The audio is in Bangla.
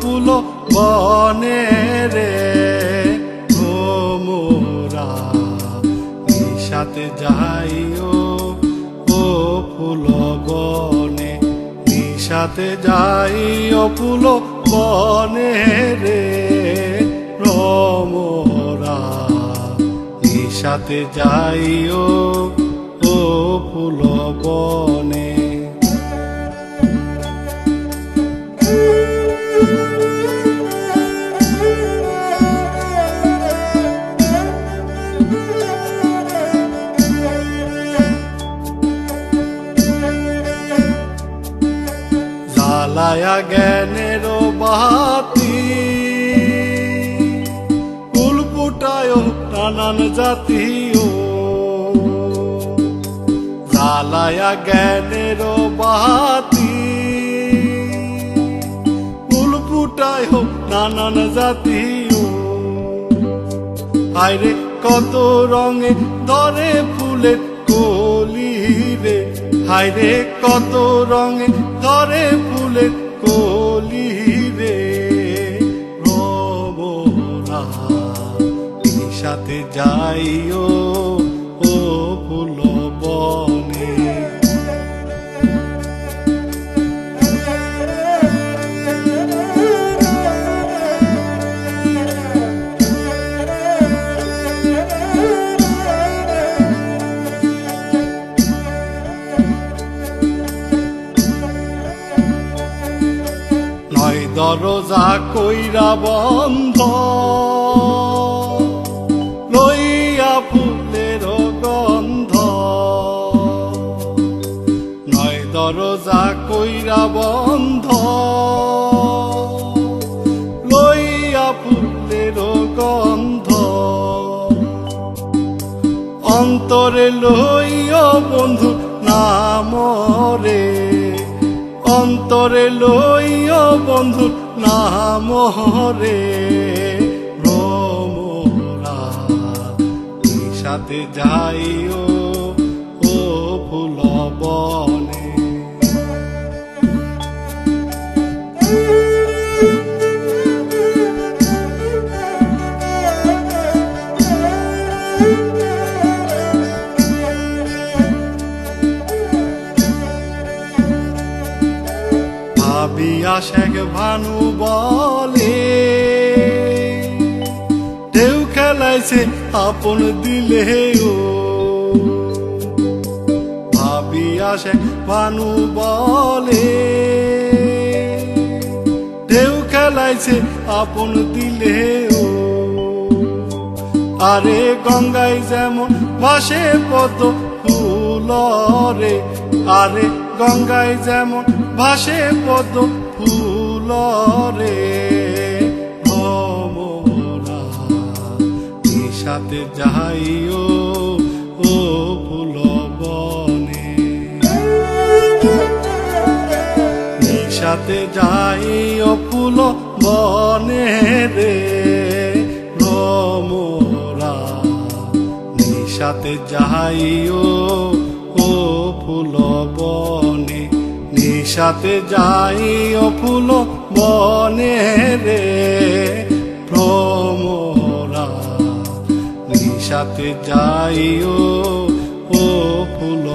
ফুল বনে রে ভোমরা নিশাতে যাই ও ফুল বনে, নিশাতে যাই ও ফুল বনে রে রমরা নিশাতে যাই ও ফুল বনে। জ্বালায়া জ্ঞানের বাতি। ফুল ফুটায় নানান জাতীয় জ্বালায়া জ্ঞানের বাতি। ফুল ফুটায় নানান জাতীয় আরে কত রঙে ধরে ফুলের হায়রে কত রঙে ধরে ফুলের কলি রে। রমরা সাথে যাইও। দরজা কইরা বন্ধ। লইয়া ফুলের গন্ধ। নয় দরজা কইরা বন্ধ। লইয়া ফুলের গন্ধ। অন্তরে লইও বন্ধু নামরে অন্তরে লইও বন্ধু নাম হরে ভ্রমরা সাথে যাইও ভাবিয়া শেখ ভানু বলে, ঢেউ খেলাইছে, আপন দিলে ও। ভাবিয়া শেখ ভানু বলে, ঢেউ খেলাইছে, আপন দিলে ও। আরে গঙ্গায় যেমন ভাসে পদ্ম ফুলরে আরে গঙ্গায় যেমন ভাসে পদ্ম ফুলরে। ভমরা নিশাতে যাইও ও ফুল বনে। নিশাতে যাই ও ফুল বনে রে। ভ্রমরা নিশাতে যাই ও ও ফুল বনে। সাথে যাই ও ফুল বনে রে। প্রমরা সাথে যাই ও ফুল